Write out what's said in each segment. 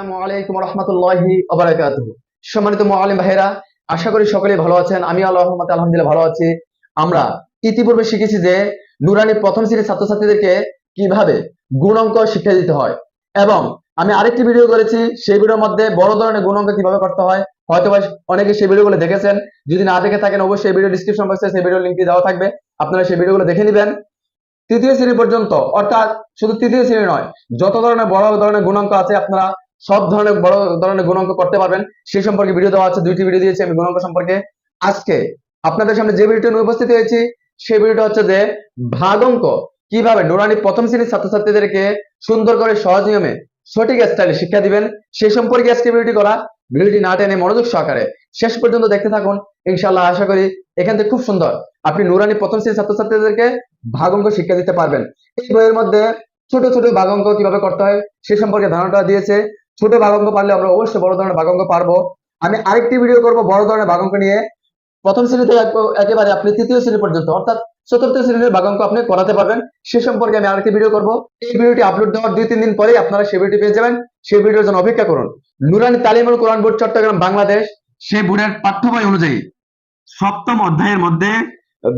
আসসালামু আলাইকুম রহমতুল্লাহি সম্মানিত মুআলিম ভাইরা আশা করি সকলেই ভালো আছেন। আমি আল্লাহ রহমত আলহামদুলিল্লাহ ভালো আছি। আমরা ইতিপূর্বে শিখেছি যে নুরানি প্রথম শ্রেণির ছাত্রছাত্রীদেরকে কীভাবে গুণাঙ্ক শিক্ষা দিতে হয়। এবং আমি আরেকটি ভিডিও করেছি, সেই ভিডিওর মধ্যে বড় ধরনের গুণাঙ্ক কীভাবে করতে হয়। হয়তো অনেকে সেই ভিডিওগুলো দেখেছেন। যদি না দেখে থাকেন, অবশ্যই ভিডিও ডিসক্রিপশন বক্সে সেই ভিডিও লিঙ্কটি দেওয়া থাকবে। আপনারা সেই ভিডিওগুলো দেখে নেবেন। তৃতীয় শ্রেণি পর্যন্ত, অর্থাৎ শুধু তৃতীয় শ্রেণি নয়, যত ধরনের বড় ধরনের গুণাঙ্ক আছে আপনারা সব ধরনের বড় ধরনের গুণাঙ্ক করতে পারবেন। সেই সম্পর্কে ভিডিও দেওয়া আছে, দুইটি ভিডিও দিয়েছি আমি গুণাঙ্ক সম্পর্কে। আজকে আপনাদের সামনে যে ভিডিওটা নিয়ে উপস্থিত হয়েছি, সেই ভিডিওটা হচ্ছে যে ভাগ অঙ্ক কীভাবে? নুরানি প্রথম শ্রেণির ছাত্রছাত্রীদেরকে সুন্দর করে সহজ নিয়মে সঠিক স্টাইলে শিক্ষা দিবেন। সেই সম্পর্কে আজকে ভিডিওটি করা। ভিডিওটি না টেনে মনোযোগ সহকারে শেষ পর্যন্ত দেখতে থাকুন। ইনশাআল্লাহ আশা করি এখান থেকে খুব সুন্দর আপনি নুরানি প্রথম শ্রেণির ছাত্রছাত্রীদেরকে ভাগ অঙ্ক শিক্ষা দিতে পারবেন। এই বইয়ের মধ্যে ছোট ছোট ভাগ অঙ্ক কীভাবে করতে হয়, সে সম্পর্কে ধারণাটা দিয়েছে। ছোট ভাগঙ্ক পারলে আমরা অবশ্যই বড় ধরনের ভাগঙ্ক পারব। আমি আরেকটি ভিডিও করব বড় ধরনের ভাগঙ্ক নিয়ে। প্রথম শ্রেণি থেকে একেবারে আপনি তৃতীয় শ্রেণি পর্যন্ত, অর্থাৎ চতুর্থ শ্রেণির ভাগঙ্ক আপনি করাতে পারবেন। সে সম্পর্কে আমি আরেকটি ভিডিও করব। এই ভিডিওটি আপলোড দেওয়ার দুই তিন দিন পরেই আপনারা সেই ভিডিওটি পেয়ে যাবেন। সেই ভিডিওর জন্য অপেক্ষা করুন। নুরানি তালিমুল কোরআন বোর্ড, চট্টগ্রাম, বাংলাদেশ। সেই বোর্ডের পাঠ্য বই অনুযায়ী সপ্তম অধ্যায়ের মধ্যে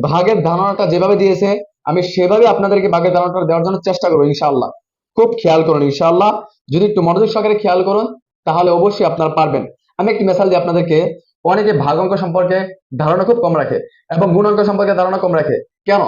ভাগের ধারণাটা যেভাবে দিয়েছে, আমি সেভাবে আপনাদেরকে ভাগের ধারণাটা দেওয়ার জন্য চেষ্টা করব, ইনশাআল্লাহ। খুব খেয়াল করুন, ইনশাআল্লাহ। যদি একটু মনোযোগ সহকারে খেয়াল করুন, তাহলে অবশ্যই আপনারা পারবেন। আমি একটি মেসাল দিই আপনাদেরকে অনেকে ভাগ অঙ্ক সম্পর্কে ধারণা খুব কম রাখে এবং গুণাঙ্ক সম্পর্কে ধারণা কম রাখে। কেন?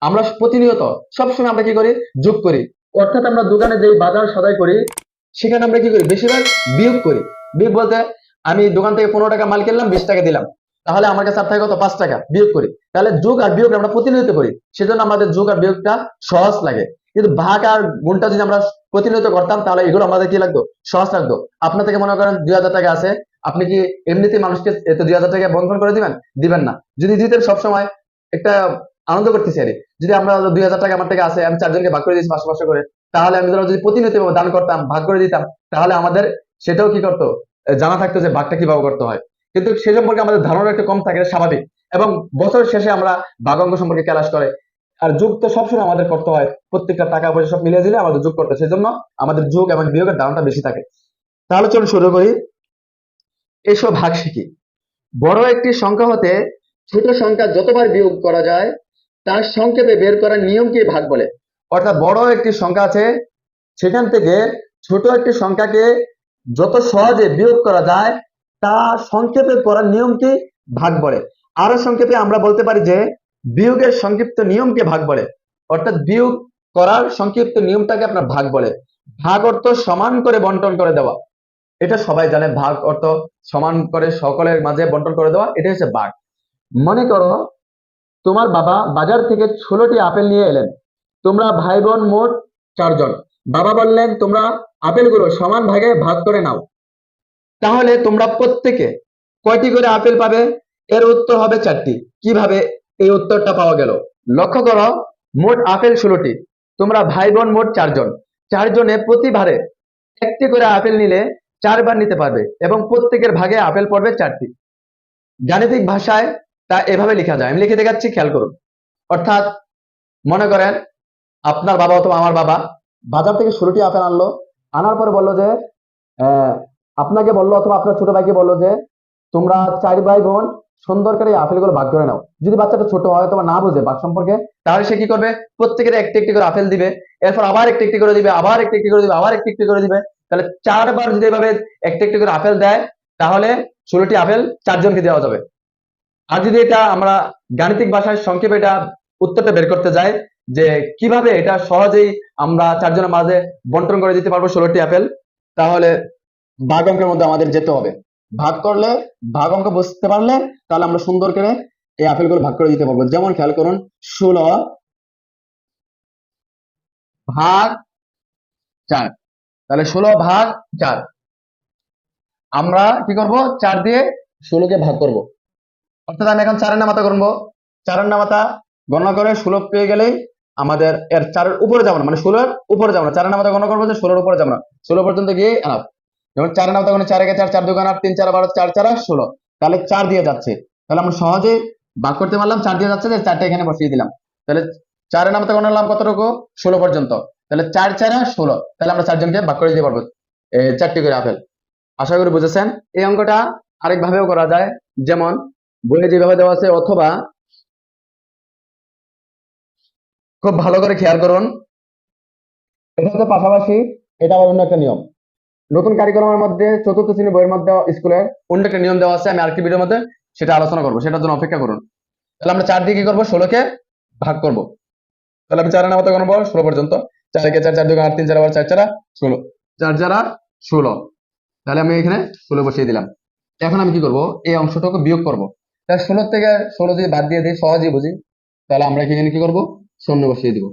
আমরা প্রতিনিয়ত সবসময় আমরা কি করি? যোগ করি। অর্থাৎ আমরা দোকানে যেই বাজার সদাই করি, সেখানে আমরা কি করি? বেশিরভাগ বিয়োগ করি। বিয়োগ বলতে আমি দোকান থেকে পনেরো টাকা মাল কিনলাম, বিশ টাকা দিলাম। তাহলে আমার কাছে থাকে কত? পাঁচ টাকা। বিয়োগ করি। তাহলে যোগ আর বিয়োগ আমরা প্রতিনিয়ত করি। সেজন্য আমাদের যোগ আর বিয়োগটা সহজ লাগে। কিন্তু ভাগ আর গুণটা যদি আমরা প্রতিনিয়ত করতাম, তাহলে এগুলো আমাদের কি লাগতো? সহজ লাগতো। আপনার থেকে মনে করেন দুই হাজার টাকা আছে। আপনি কি এমনিতে মানুষকে দুই হাজার টাকা বন্ধন করে দিবেন? দিবেন না। যদি দিতেন সবসময় একটা আনন্দ করতেছি আরে যদি আমরা দুই হাজার টাকা আমার থেকে আছে, আমি চারজনকে ভাগ করে দিয়েছি পাঁচশো পাঁচশো করে, তাহলে আমি ধরো যদি প্রতিনিয়ত দান করতাম, ভাগ করে দিতাম, তাহলে আমাদের সেটাও কি করতো? জানা থাকতো যে ভাগটা কীভাবে করতে হয়। কিন্তু সে সম্পর্কে আমাদের ধারণা একটু কম থাকে স্বাভাবিক। এবং বছর শেষে আমরা ভাগ অঙ্ক সম্পর্কে ক্যালাস করে। আর যোগ তো সবসময় আমাদের করতে হয়। প্রত্যেকটা টাকা পয়সা সব মিলিয়ে দিলে আমাদের যোগ করতে হয়। সেজন্য আমাদের যোগ এবং বিয়োগের ধারণাটা বেশি থাকে। তাহলে চলুন শুরু করি। এসব ভাগ শিখি। বড় একটি সংখ্যা হতে ছোট সংখ্যা যতবার বিয়োগ করা যায়, তার সংক্ষেপে বের করার নিয়মকে ভাগ বলে? অর্থাৎ বড় একটি সংখ্যা আছে, সেখান থেকে ছোট একটি সংখ্যাকে যত সহজে বিয়োগ করা যায়, তা সংক্ষেপে করার নিয়মকে ভাগ বলে? আরও সংক্ষেপে আমরা বলতে পারি যে বিয়োগের সংক্ষিপ্ত নিয়মকে ভাগ বলে। অর্থাৎ বিয়োগ করার সংক্ষিপ্ত নিয়মটাকে আপনার ভাগ বলে। ভাগ অর্থ সমান করে বন্টন করে দেওয়া। এটা সবাই জানে, ভাগ অর্থ সমান করে সকলের মাঝে বন্টন করে দেওয়া এটা হচ্ছে ভাগ। মনে করো, তোমার বাবা বাজার থেকে ষোলোটি আপেল নিয়ে এলেন। তোমরা ভাই বোন মোট চারজন। বাবা বললেন, তোমরা আপেলগুলো সমান ভাগে ভাগ করে নাও। তাহলে তোমরা প্রত্যেকে কয়টি করে আপেল পাবে? এর উত্তর হবে চারটি। কীভাবে? এই উত্তরটা পাওয়া গেল। লক্ষ্য করো, মোট আপেল ষোলোটি। তোমরা ভাই বোন মোট চারজন। চারজনে প্রতিবারে একটি করে আপেল নিলে চারবার নিতে পারবে এবং প্রত্যেকের ভাগে আপেল পড়বে চারটি। গাণিতিক ভাষায় তা এভাবে লেখা যায়। আমি লিখে দেখাচ্ছি, খেয়াল করুন। অর্থাৎ মনে করেন, আপনার বাবা অথবা আমার বাবা বাজার থেকে ষোলোটি আপেল আনলো, আনার পরে বলল যে আপনাকে বলল অথবা আপনার ছোট ভাইকে বলল যে, তোমরা চার ভাই বোন সুন্দর করে আপেলগুলো ভাগ করে নাও। যদি বাচ্চাটা ছোট হয় অথবা না বুঝে ভাগ সম্পর্কে, তাহলে সে কি করবে? প্রত্যেকের একটি একটি করে আপেল দিবে, এরপর আবার একটি একটি করে দিবে, আবার একটি একটি করে দিবে, আবার একটি একটি করে দিবে। তাহলে চারবার যদি এভাবে একটি একটি করে আপেল দেয়, তাহলে ষোলোটি আপেল চারজনকে দেওয়া যাবে। আর যদি এটা আমরা গাণিতিক ভাষায় সংক্ষেপে এটা উত্তরটা বের করতে যাই, যে কীভাবে এটা সহজেই আমরা চারজনের মাঝে বন্টন করে দিতে পারব ষোলোটি আপেল, তাহলে ভাগ অঙ্কের মধ্যে আমাদের যেতে হবে। ভাগ করলে ভাগ অঙ্ক বুঝতে পারলে তাহলে আমরা সুন্দর করে এই আপেলগুলো ভাগ করে দিতে পারব। যেমন খেয়াল করুন, ষোলো ভাগ চার। তাহলে ষোলো ভাগ চার। আমরা কি করব? চার দিয়ে ষোলোকে ভাগ করব। অর্থাৎ আমি এখন চারের নামাতা করব। চারের নামাতা গণনা করে ষোলো পেয়ে গেলেই আমাদের এর চারের উপরে যাব না মানে ষোলোর উপরে যাব না। চারের নামাতা গণনা করব যে ষোলোর উপরে যাব না। ষোলো পর্যন্ত গিয়ে আপ যেমন চারের নামাতা গণনা চার একে চার চার দোকান আট, তিন চার, বারো, চার চার ষোলো। তাহলে চার দিয়ে যাচ্ছে। তাহলে আমরা সহজে ভাগ করতে পারলাম, চার দিয়ে যাচ্ছে চারটা এখানে বসিয়ে দিলাম। তাহলে চারের নামাতা গণনা করলাম কতটুকু? ষোলো পর্যন্ত। তাহলে চার চার ষোলো। তাহলে আমরা চারজনকে ভাগ করে দিতে পারব চারটি করে আপেল। আশা করি বুঝেছেন? এই অঙ্কটা আরেকভাবেও করা যায়। যেমন, বইয়ে যেভাবে দেওয়া আছে, অথবা খুব ভালো করে খেয়াল করুন। এটা হচ্ছে পাশাপাশি, এটা আবার অন্য একটা নিয়ম। নতুন কারিকুলামের মধ্যে চতুর্থ শ্রেণি বইয়ের মধ্যে স্কুলের অন্য একটা নিয়ম দেওয়া আছে, আমি আরেকটি ভিডিওর মধ্যে সেটা আলোচনা করব। সেটার জন্য অপেক্ষা করুন। তাহলে আমরা চার দিয়ে কি করব? ষোলোকে ভাগ করব। তাহলে আমি চার নামাতে করব? ষোলো পর্যন্ত। চার একে চার চার দুই আট, তিন, চার আবার চার, চারা ষোলো। চার, চারা ষোলো। তাহলে আমি এখানে ষোলো বসিয়ে দিলাম। এখন আমি কি করব? এই অংশটাকে বিয়োগ করব। তাহলে ষোলো থেকে ষোলো যদি বাদ দিয়ে দিই, সহজেই বুঝি। তাহলে আমরা এখানে কি করব? শূন্য বসিয়ে দিব।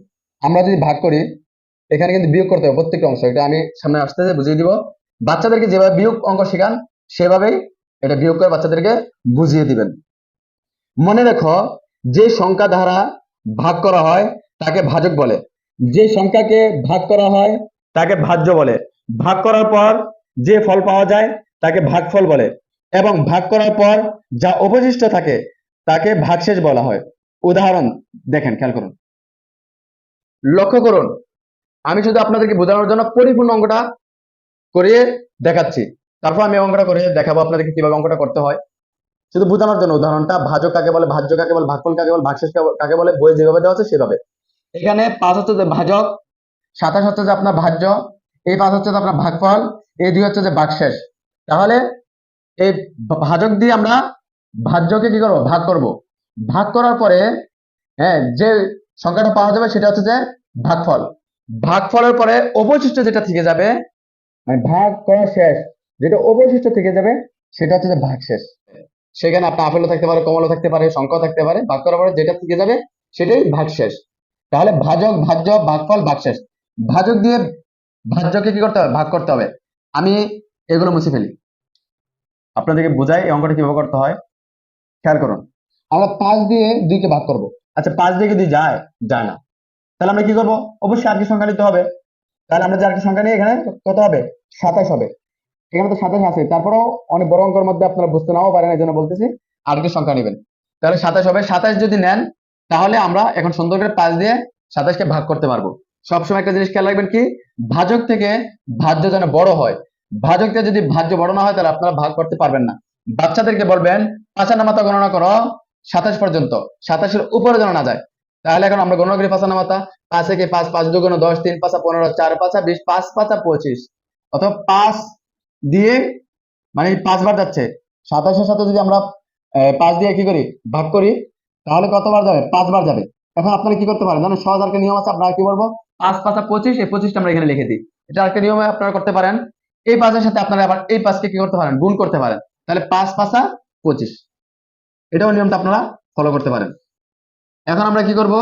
আমরা যদি ভাগ করি এখানে কিন্তু বিয়োগ করতে হবে প্রত্যেকটা অংশ। এটা আমি সামনে আসতে বুঝিয়ে দিব। বাচ্চাদেরকে যেভাবে বিয়োগ অঙ্ক শেখান, সেভাবেই এটা বিয়োগ করে বাচ্চাদেরকে বুঝিয়ে দিবেন। মনে রেখো, যে সংখ্যা দ্বারা ভাগ করা হয়, তাকে ভাজক বলে। যে সংখ্যাকে ভাগ করা হয়, তাকে ভাজ্য বলে। ভাগ করার পর যে ফল পাওয়া যায়, তাকে ভাগফল বলে। এবং ভাগ করার পর যা অবশিষ্ট থাকে, তাকে ভাগশেষ বলা হয়। উদাহরণ দেখেন, খেয়াল করুন। লক্ষ্য করুন আমি শুধু আপনাদেরকে বোঝানোর জন্য পরিপূর্ণ অঙ্কটা করিয়ে দেখাচ্ছি। তারপর আমি অঙ্কটা করে দেখাবো আপনাদেরকে কীভাবে অঙ্কটা করতে হয়। শুধু বোঝানোর জন্য উদাহরণটা, ভাজক কাকে বলে, ভাজ্য কাকে বলে, ভাগফল কাকে বলে, ভাগশেষ কাকে- কাকে বলে, বই যেভাবে দেওয়া আছে সেভাবে। এখানে পাঁচ হচ্ছে যে ভাজক, সাতাশ হচ্ছে যে আপনার ভাজ্য, এই পাঁচ হচ্ছে যে আপনার ভাগফল, এই দুই হচ্ছে যে ভাগশেষ। তাহলে এই ভাজক দিয়ে আমরা ভাজ্যকে কি করব? ভাগ করব। ভাগ করার পরে হ্যাঁ যে সংখ্যাটা পাওয়া যাবে সেটা হচ্ছে যে ভাগফল। ভাগফলের পরে অবশিষ্ট যেটা থেকে যাবে মানে ভাগ করা শেষ, যেটা অবশিষ্ট থেকে যাবে, সেটা হচ্ছে ভাগ শেষ। সেখানে আপনার আপেলও থাকতে পারে, কমলও থাকতে পারে সংখ্যাও থাকতে পারে, ভাগ করার পরে যেটা থেকে যাবে, সেটাই ভাগশেষ তাহলে ভাজক, ভাজ্য, ভাগফল ভাগশেষ ভাজক দিয়ে ভাজ্যকে কি করতে হবে? ভাগ করতে হবে। আমি এগুলো মুছে ফেলি। আপনাদেরকে বোঝাই এই অঙ্কটা কীভাবে করতে হয়। খেয়াল করুন। আমরা পাঁচ দিয়ে দুইকে ভাগ করব। আচ্ছা পাঁচ দিয়ে দুই যায় যায় না। তাহলে আমরা কি করব? অবশ্যই আর কি সংখ্যা নিতে হবে। তাহলে আমরা যে আর কি সংখ্যা নিয়ে এখানে, কত হবে? সাতাশ হবে। এখানে তো সাতাশ আছে। তারপরেও অনেক বড় অঙ্কের মধ্যে আপনারা বুঝতে নাও পারেন, এই জন্য বলতেছি আর কি সংখ্যা নেবেন। তাহলে সাতাশ হবে। সাতাশ যদি নেন, তাহলে আমরা এখন সুন্দর করে পাঁচ দিয়ে সাতাশকে ভাগ করতে পারব। সবসময় একটা জিনিস খেয়াল রাখবেন কি? ভাজক থেকে ভাজ্য যেন বড় হয়। ভাজক যদি ভাজ্য বড় না হয়, তাহলে আপনারা ভাগ করতে পারবেন না। বাচ্চাদেরকে বলবেন পাঁচা নামাতা গণনা করো, সাতাশ পর্যন্ত। সাতাশের উপরে যেন না যায়। তাহলে এখন আমরা গণনা করি পাঁচা নামাতা পাঁচ থেকে পাঁচ পাঁচ দুগুণ দশ, তিন পাঁচা পনেরো, চার পাঁচা বিশ, পাঁচ পাঁচা পঁচিশ। অথবা পাঁচ দিয়ে মানে পাঁচবার যাচ্ছে। সাতাশের সাথে যদি আমরা পাঁচ দিয়ে কি করি? ভাগ করি, তাহলে কতবার যাবে? পাঁচবার যাবে। এখন আপনারা কি করতে পারেন? জানেন সহজ আরেকটা নিয়ম আছে, আপনারা কি বলব? পাঁচ পাঁচা পঁচিশ, এই পঁচিশটা আমরা এখানে লিখে দিই। এটা আরেকটা নিয়মে আপনারা করতে পারেন। এই পাঁচের সাথে আপনারা আবার এই পাঁচকে কি করতে পারেন? গুণ করতে পারেন। তাহলে পাঁচ পাঁচা পঁচিশ। এটাও নিয়মটা আপনারা ফলো করতে পারেন। এখন আমরা কি করব?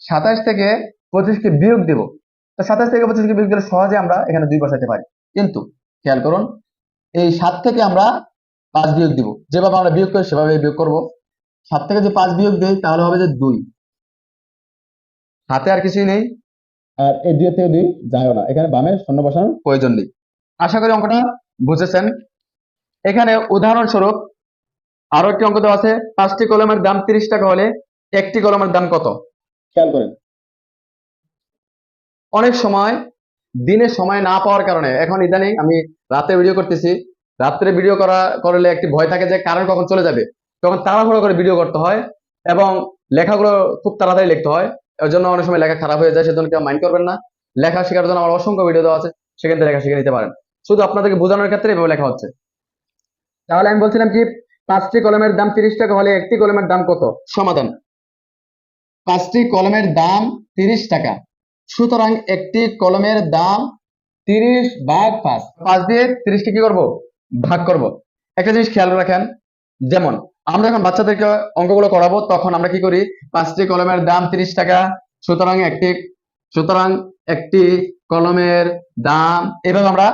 সাতাশ থেকে পঁচিশকে বিয়োগ দেব। তো সাতাশ থেকে পঁচিশকে বিয়োগ দিলে সহজে আমরা এখানে দুই বসাতে পারি। কিন্তু খেয়াল করুন, এই সাত থেকে আমরা পাঁচ বিয়োগ দিব। যেভাবে আমরা বিয়োগ করি সেভাবে বিয়োগ করব। সাত থেকে যে পাঁচ বিয়োগ দেই, তাহলে হবে যে দুই। হাতে আর কিছুই নেই, আর এই দুই থেকে দুই যায়ও না। এখানে বামে শূন্য বসানোর প্রয়োজন নেই। আশা করি অঙ্কটা বুঝেছেন। এখানে উদাহরণস্বরূপ আরও একটি অঙ্ক দেওয়া আছে, পাঁচটি কলমের দাম তিরিশ টাকা হলে একটি কলমের দাম কত? খেয়াল করেন। অনেক সময় দিনে সময় না পাওয়ার কারণে এখন ইদানিং আমি রাতে ভিডিও করতেছি রাত্রে ভিডিও করা করলে একটি ভয় থাকে যে কারণ কখন চলে যাবে। তখন তাড়াহুড়ো করে ভিডিও করতে হয় এবং লেখাগুলো খুব তাড়াতাড়ি লিখতে হয়। এর জন্য অনেক সময় লেখা খারাপ হয়ে যায় সেজন্য কেউ মাইন্ড করবেন না। লেখা শেখার জন্য আমার অসংখ্য ভিডিও দেওয়া আছে সেখান থেকে লেখা শিখে নিতে পারেন। শুধু আপনাদেরকে বোঝানোর ক্ষেত্রে এভাবে লেখা হচ্ছে। তাহলে আমি বলছিলাম কি পাঁচটি কলমের দাম তিরিশ টাকা হলে একটি কলমের দাম কত? সমাধান। পাঁচটি কলমের দাম তিরিশ টাকা। সুতরাং একটি কলমের দাম তিরিশ ভাগ পাঁচ। পাঁচ দিয়ে তিরিশকে কি করব? ভাগ করব। একটা জিনিস খেয়াল রাখেন, যেমন আমরা যখন বাচ্চাদেরকে অঙ্কগুলো করাবো, তখন আমরা কি করি? পাঁচটি কলমের দাম তিরিশ টাকা, সুতরাং একটি সুতরাং একটি কলমের দাম, এভাবে আমরা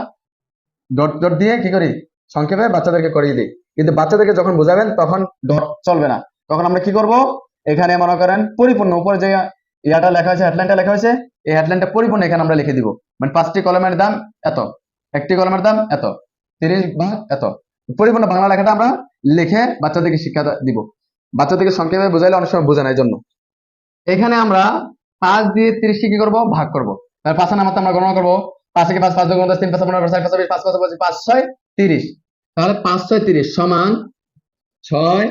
ডট ডট দিয়ে কি করি? সংক্ষেপে বাচ্চাদেরকে করিয়ে দিই। কিন্তু বাচ্চাদেরকে যখন বোঝাবেন, তখন ডট চলবে না। তখন আমরা কি করব? এখানে মনে করেন পরিপূর্ণ, উপরে যে ইয়াটা লেখা হয়েছে হেডলাইনটা লেখা হয়েছে, এই হেডলাইনটা পরিপূর্ণ এখানে আমরা লিখে দিব। মানে পাঁচটি কলমের দাম এত, একটি কলমের দাম এত, তিরিশ বা এত। পরিপূর্ণ বাংলা লেখাটা আমরা লিখে বাচ্চাদেরকে শিক্ষা দিব। বাচ্চাদেরকে সংক্ষেপে বোঝাইলে অনেক সময় বোঝানোর জন্য এখানে আমরা পাঁচ দিয়ে তিরিশকে কি করব? ভাগ করব। তার পাঁচের নামাতে আমরা গণনা করব। পাঁচ থেকে পাঁচ পাঁচ দশ তিন, পাঁচ, পনেরো পাঁচ পাঁচ বিশ পাঁচ পাঁচ পাঁচ, ছয়, তিরিশ। তাহলে পাঁচ, ছয়, তিরিশ সমান ছয়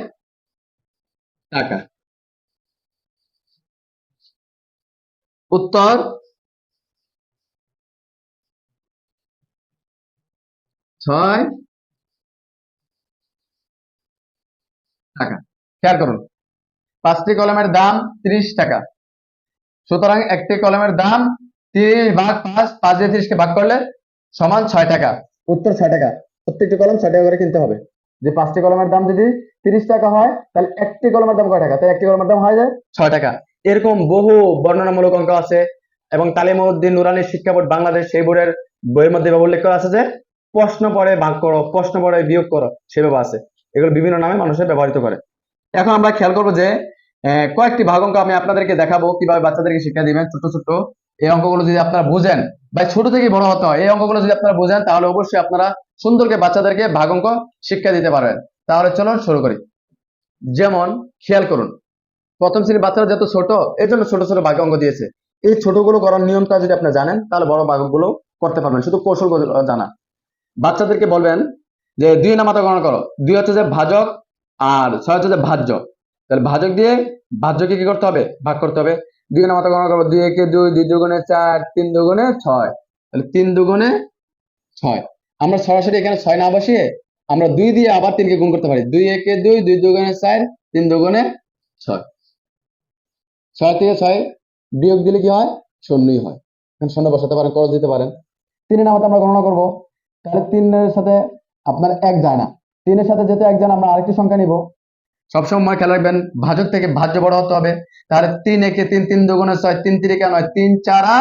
টাকা। উত্তর, ছয়, টাকা। খেয়াল করুন, পাঁচটি কলমের দাম তিরিশ টাকা। সুতরাং একটি কলমের দাম তিরিশ ভাগ পাঁচ পাঁচ দিয়ে তিরিশকে ভাগ করলে সমান ছয় টাকা। উত্তর ছয় টাকা। প্রত্যেকটি কলম ছয় টাকা করে কিনতে হবে। যে পাঁচটি কলমের দাম যদি তিরিশ টাকা হয়, তাহলে একটি কলমের দাম কয় টাকা? তাই একটি কলমের দাম হয়ে যায় ছয় টাকা। এরকম বহু বর্ণনামূলক অঙ্ক আছে এবং তালিমউদ্দিন নুরানি শিক্ষা বোর্ড বাংলাদেশ সেই বোর্ডের বইয়ের মধ্যে উল্লেখ করা আছে যে, প্রশ্ন পড়ে ভাগ করো, প্রশ্ন পড়ে বিয়োগ করো সেভাবে আছে। এগুলো বিভিন্ন নামে মানুষের ব্যবহৃত করে। এখন আমরা খেয়াল করব যে কয়েকটি ভাগ অঙ্ক আমি আপনাদেরকে দেখাবো, কীভাবে বাচ্চাদেরকে শিক্ষা দিবেন ছোট ছোট এই অঙ্কগুলো যদি আপনারা বুঝেন, বা ছোট থেকে বড় হতে হয়, এই অঙ্কগুলো যদি আপনারা বুঝেন, তাহলে অবশ্যই আপনারা সুন্দরকে বাচ্চাদেরকে ভাগ অঙ্ক শিক্ষা দিতে পারবেন। তাহলে চলুন শুরু করি। যেমন, খেয়াল করুন প্রথম শ্রেণির বাচ্চারা যত ছোট এর জন্য ছোট ছোট ভাগ অঙ্ক দিয়েছে। এই ছোটগুলো করার নিয়মটা যদি আপনি জানেন, তাহলে বড় ভাগগুলো করতে পারবেন, শুধু কৌশল জানা। বাচ্চাদেরকে বলবেন যে, দুই নামাতা গণনা করো। দুই হচ্ছে যে ভাজক আর ছয় হচ্ছে যে ভাজ্য। তাহলে ভাজক দিয়ে ভাজ্যকে কি করতে হবে? ভাগ করতে হবে। দুই নামাতা গণনা করব দুই একে দুই দুই দুগুণে চার, তিন দুগুণে ছয়। তাহলে তিন দুগুণে ছয়। আমরা সরাসরি এখানে ছয় না বসিয়ে আমরা দুই দিয়ে আবার তিনকে গুণ করতে পারি। দুই একে দুই দুই দুগুণে চার, তিন দুগুণে ছয়। ছয় থেকে ছয় বিয়োগ দিলে কি হয়? শূন্যই হয়। এখানে শূন্য বসাতে পারেন, করজ দিতে পারেন। তিনের নামতে আমরা গণনা করব। তাহলে তিনের সাথে আপনার এক যায় না। তিনের সাথে যেহেতু এক যায় আমরা আরেকটি সংখ্যা নিব। সবসময় খেয়াল রাখবেন, ভাজক থেকে ভাজ্য বড় হতে হবে। তাহলে তিন একে তিন তিন দুগুণে ছয়, তিন তিরিকে নয়, তিন চারা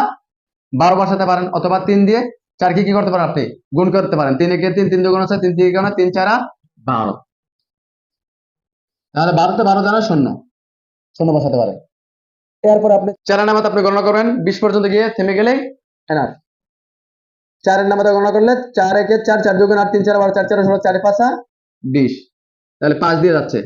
বারো বসাতে পারেন, অথবা তিন দিয়ে চার কি করতে পারেন আপনি? গুণ করতে পারেন। তিন একে তিন তিন দুগুণে ছয়, তিন তিরিকে নয়, তিন চারা বারো। তাহলে বারোতে বারো জানা শূন্য। শূন্য বসাতে পারেন এরপর আপনি চারের নামাতে আপনি গণনা করবেন, বিশ পর্যন্ত গিয়ে থেমে গেলেই এনার চারের নামাতে গণনা করলে চার একে চার চার দুগুণ আট, তিন, চার, বারো, চার চার, ষোলো, চার, পাঁচা বিশ। তাহলে পাঁচ দিয়ে যাচ্ছে।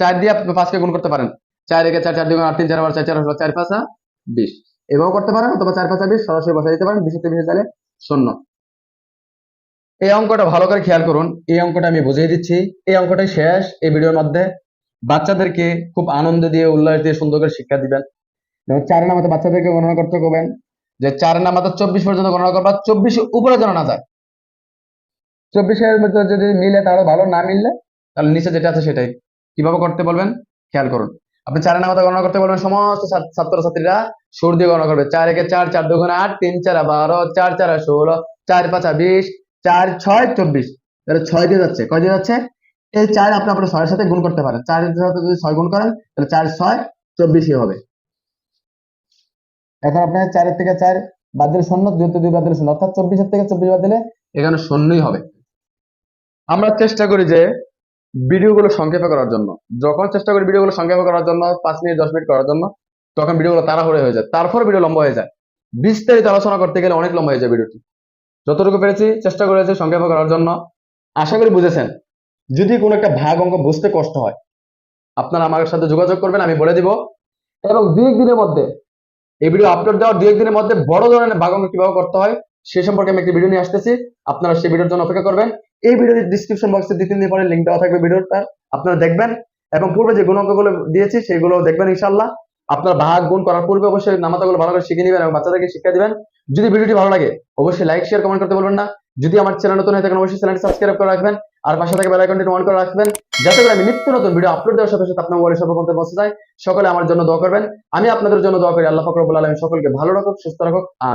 চার দিয়ে আপনি পাঁচকে গুণ করতে পারেন। চার একে চার চার দুগুণ আট, তিন, চার, বারো, চার চার, ষোলো, চার, পাঁচা বিশ। এভাবেও করতে পারেন অথবা চার, পাঁচা বিশ সরাসরি বসাই দিতে পারেন বিশেতে বিশে তাহলে শূন্য। এই অঙ্কটা ভালো করে খেয়াল করুন। এই অঙ্কটা আমি বুঝিয়ে দিচ্ছি। এই অঙ্কটাই শেষ। এই ভিডিওর মধ্যে বাচ্চাদেরকে খুব আনন্দ দিয়ে, উল্লাস দিয়ে সুন্দর করে শিক্ষা দিবেন। যেমন চারের নামাতে বাচ্চাদেরকে গণনা করতে করবেন যে চারের নামাতে চব্বিশ পর্যন্ত গণনা করবা চব্বিশের উপরে যেন না যায়। চব্বিশের মধ্যে যদি মিলে তাহলে ভালো, না মিললে তাহলে নিচে যেটা আছে সেটাই। কীভাবে করতে বলবেন? খেয়াল করুন। আপনি চারের নামাতে গণনা করতে বলবেন, সমস্ত ছাত্র- ছাত্রছাত্রীরা সুর দিয়ে গণনা করবে। চার একে চার চার দুগুণে আট, তিন চারা বারো, চার চারা ষোলো, চার পাঁচা বিশ, চার ছয়, চব্বিশ। ছয় দিয়ে যাচ্ছে। কয় দিয়ে যাচ্ছে? এই চার আপনি আপনার ছয়ের সাথে গুণ করতে পারেন। চারের সাথে যদি ছয় গুণ করেন, তাহলে চার ছয় চব্বিশই হবে। এখন আপনার চারের থেকে চার বাদ দিলে শূন্য, দুই দুই বাদ দিলে শূন্য, অর্থাৎ চব্বিশের থেকে চব্বিশ বাদ দিলে এখানে শূন্যই হবে। আমরা চেষ্টা করি যে ভিডিওগুলো সংক্ষেপে করার জন্য। যখন চেষ্টা করি ভিডিওগুলো সংক্ষেপে করার জন্য, পাঁচ মিনিট, দশ মিনিট করার জন্য, তখন ভিডিওগুলো তাড়াহুড়ো হয়ে যায়। তারপর ভিডিও লম্বা হয়ে যায়। বিস্তারিত আলোচনা করতে গেলে অনেক লম্বা হয়ে যায় ভিডিওটি। যতটুকু পেরেছি, চেষ্টা করেছি সংক্ষেপে করার জন্য। আশা করি বুঝেছেন। যদি কোনো একটা ভাগ অঙ্ক বুঝতে কষ্ট হয় আপনারা আমার সাথে যোগাযোগ করবেন আমি বলে দিব। এবং দুই এক দিনের মধ্যে। এই ভিডিও আপলোড দেওয়ার দুই একদিনের মধ্যে বড় ধরনের ভাগ অঙ্ক কীভাবে করতে হয় সে সম্পর্কে আমি একটি ভিডিও নিয়ে আসতেছি। আপনারা সেই ভিডিওর জন্য অপেক্ষা করবেন। এই ভিডিওর ডিসক্রিপশন বক্সে দুই তিন দিন পরে লিঙ্ক দেওয়া থাকবে ভিডিওটা আপনারা দেখবেন এবং পূর্বে যে গুণ অঙ্কগুলো দিয়েছি সেগুলো দেখবেন ইনশাল্লাহ আপনারা ভাগ গুণ করার পূর্বে অবশ্যই নামাতাগুলো ভালো করে শিখে নেবেন এবং বাচ্চাদেরকে শিক্ষা দিবেন। যদি ভিডিওটি ভালো লাগে অবশ্যই লাইক শেয়ার কমেন্ট করতে বলবেন না। যদি আমার চ্যানেল নতুন হয়ে থাকেন অবশ্যই চ্যানেলটি সাবস্ক্রাইব করে রাখবেন। আর পাশে থেকে বেল আইকনটি অন করে রাখবেন। যাতে করে আমি নিত্য নতুন ভিডিও আপলোড দেওয়ার সাথে সাথে আপনার মোবাইলে সর্বপ্রথম পৌঁছে যায়। সকলে আমার জন্য দোয়া করবেন। আমি আপনাদের জন্য দোয়া করি, আল্লাহ ফকরবুল আমি সকলকে ভালো রাখুক, সুস্থ রাখুক আর